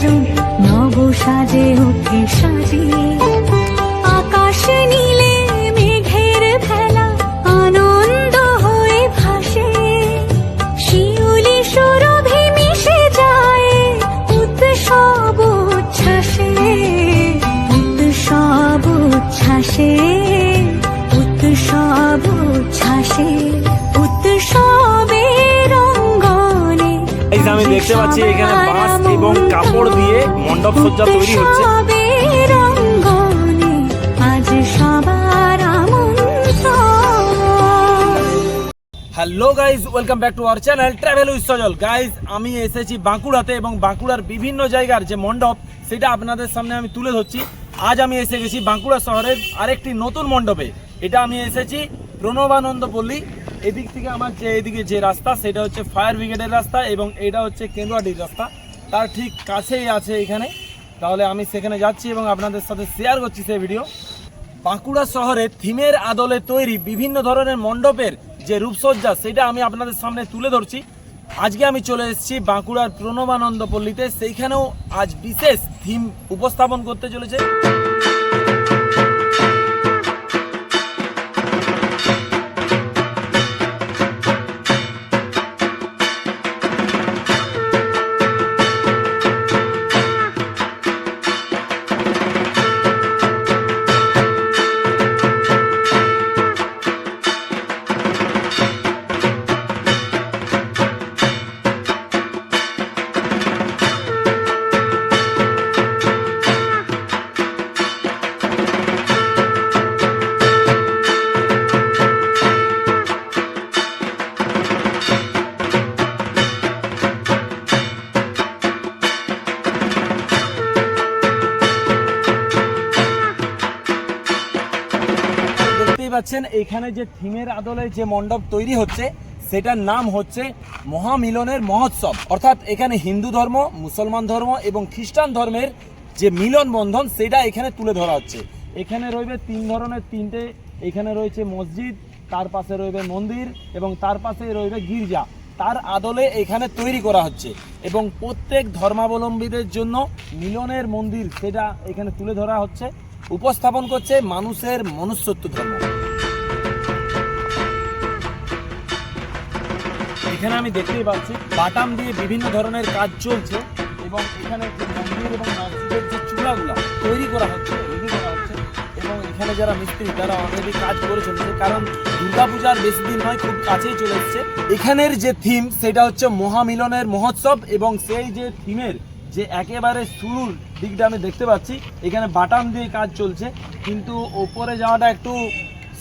ভজন নব সাজে। ওঠে সাজিয়ে আমি দেখতে পাচ্ছি এখানে বাঁশ এবং কাপড় দিয়ে মণ্ডপ সজ্জা তৈরি হচ্ছে। Hello guys welcome back to our channel travel with Sajal guys আমি এসেছি বাঁকুড়াতে এবং বাঁকুড়ার বিভিন্ন জায়গার যে মণ্ডপ সেটা আপনাদের সামনে আমি তুলে ধরছি। আজ আমি এসে গেছি বাঁকুড়া শহরের আরেকটি নতুন মণ্ডপে। এটা আমি এসেছি প্রণবানন্দ পল্লী। এদিক থেকে আমার যে এদিকে যে রাস্তা, সেটা হচ্ছে ফায়ার ব্রিগেডের রাস্তা এবং এটা হচ্ছে কেন্দুয়াটির রাস্তা। তার ঠিক কাছেই আছে এখানে। তাহলে আমি সেখানে যাচ্ছি এবং আপনাদের সাথে শেয়ার করছি সেই ভিডিও বাঁকুড়া শহরে থিমের আদলে তৈরি বিভিন্ন ধরনের মণ্ডপের যে রূপসজ্জা, সেটা আমি আপনাদের সামনে তুলে ধরছি। আজকে আমি চলে এসেছি বাঁকুড়ার প্রণবানন্দ পল্লীতে সেইখানেও আজ বিশেষ থিম উপস্থাপন করতে চলেছে। পাচ্ছেন। এখানে যে থিমের আদলে যে মণ্ডপ তৈরি হচ্ছে, সেটার নাম হচ্ছে মহামিলনের মহোৎসব। অর্থাৎ এখানে হিন্দু ধর্ম, মুসলমান ধর্ম এবং খ্রিস্টান ধর্মের যে মিলন বন্ধন, সেটা এখানে তুলে ধরা হচ্ছে। এখানে রয়েছে তিন ধরনের তিনটে। এখানে রয়েছে মসজিদ, তার পাশে রয়েছে মন্দির এবং তার পাশে রয়েছে গির্জা। তার আদলে এখানে তৈরি করা হচ্ছে এবং প্রত্যেক ধর্মাবলম্বীদের জন্য মিলনের মন্দির, সেটা এখানে তুলে ধরা হচ্ছে। উপস্থাপন করছে মানুষের মনুষ্যত্ব ধর্ম। এখানে আমি দেখতেই পাচ্ছি, বাটাম দিয়ে বিভিন্ন ধরনের কাজ চলছে এবং এখানে যে মন্দির এবং মসজিদের যে চূড়াগুলো তৈরি করা হচ্ছে, তৈরি করা হচ্ছে, এবং এখানে যারা মিস্ত্রি, তারা অলরেডি কাজ করে চলেছে, কারণ দুর্গাপূজার বেশি দিন নয়, খুব কাছেই চলে এসছে। এখানের যে থিম সেটা হচ্ছে মহামিলনের মহোৎসব, এবং সেই যে থিমের যে একেবারে শুরুর দিকটা আমি দেখতে পাচ্ছি, এখানে বাটাম দিয়ে কাজ চলছে, কিন্তু ওপরে যাওয়াটা একটু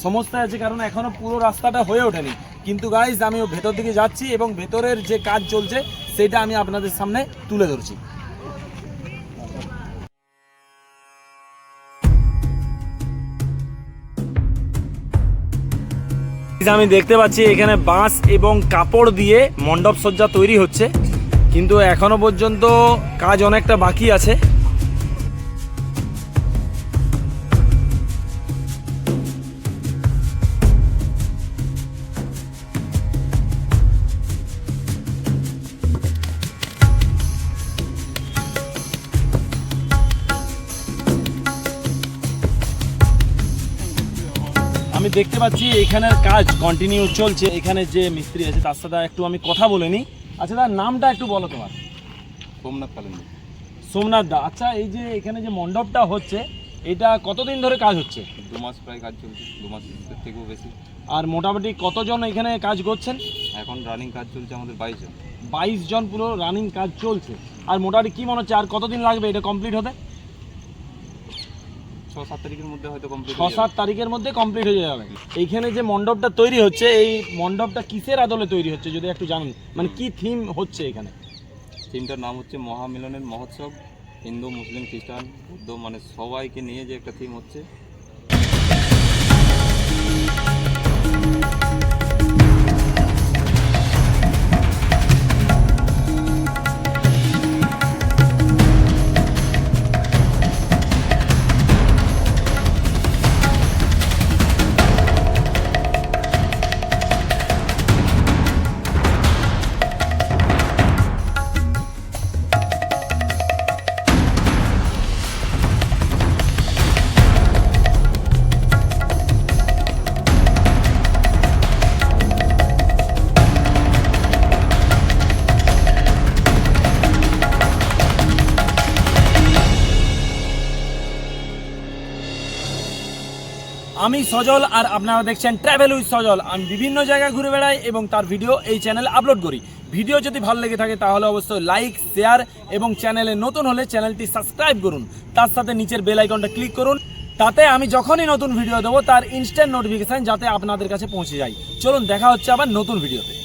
সমস্যা আছে, কারণ এখনও পুরো রাস্তাটা হয়ে ওঠেনি। কিন্তু গাইজ আমি ভেতর দিকে যাচ্ছি এবং ভেতরের যে কাজ চলছে, সেটা আমি আপনাদের সামনে তুলে ধরছি। আমি দেখতে পাচ্ছি এখানে বাঁশ এবং কাপড় দিয়ে মণ্ডপ সজ্জা তৈরি হচ্ছে। কিন্তু এখনও পর্যন্ত কাজ অনেকটা বাকি আছে। আমি দেখতে পাচ্ছি এখানের কাজ কন্টিনিউ চলছে। এখানে যে মিস্ত্রি আছে তার সাথে একটু আমি কথা বলে নিই। আচ্ছা তার নামটা একটু বলো তোমার। সোমনাথ কালিন্দ সোমনাথ দা। আচ্ছা এই যে এখানে যে মণ্ডপটা হচ্ছে এটা কতদিন ধরে কাজ হচ্ছে? দু মাস প্রায় কাজ চলছে দু মাসের থেকেও বেশি। আর মোটামুটি কতজন এখানে কাজ করছেন? এখন রানিং কাজ চলছে আমাদের বাইশ জন। বাইশ জন পুরো রানিং কাজ চলছে। আর মোটামুটি কি মনে হচ্ছে আর কতদিন লাগবে এটা কমপ্লিট হতে? ছ সাত তারিখের মধ্যে হয়তো কমপ্লিট ছ সাত তারিখের মধ্যে কমপ্লিট হয়ে যাবে। এইখানে যে মণ্ডপটা তৈরি হচ্ছে এই মণ্ডপটা কিসের আদলে তৈরি হচ্ছে যদি একটু জানুন? মানে কি থিম হচ্ছে এখানে? থিমটার নাম হচ্ছে মহামিলনের মহোৎসব। হিন্দু মুসলিম খ্রিস্টান বৌদ্ধ মানে সবাইকে নিয়ে যে একটা থিম হচ্ছে আমি সজল আর আপনারা দেখছেন ট্র্যাভেল উইথ সজল। আমি বিভিন্ন জায়গায় ঘুরে বেড়াই এবং তার ভিডিও এই চ্যানেলে আপলোড করি। ভিডিও যদি ভালো লেগে থাকে তাহলে অবশ্যই লাইক শেয়ার এবং চ্যানেলে নতুন হলে চ্যানেলটি সাবস্ক্রাইব করুন। তার সাথে নিচের বেল আইকনটা ক্লিক করুন। তাতে আমি যখনই নতুন ভিডিও দেবো, তার ইনস্ট্যান্ট নোটিফিকেশান যাতে আপনাদের কাছে পৌঁছে যায়। চলুন, দেখা হচ্ছে আবার নতুন ভিডিওতে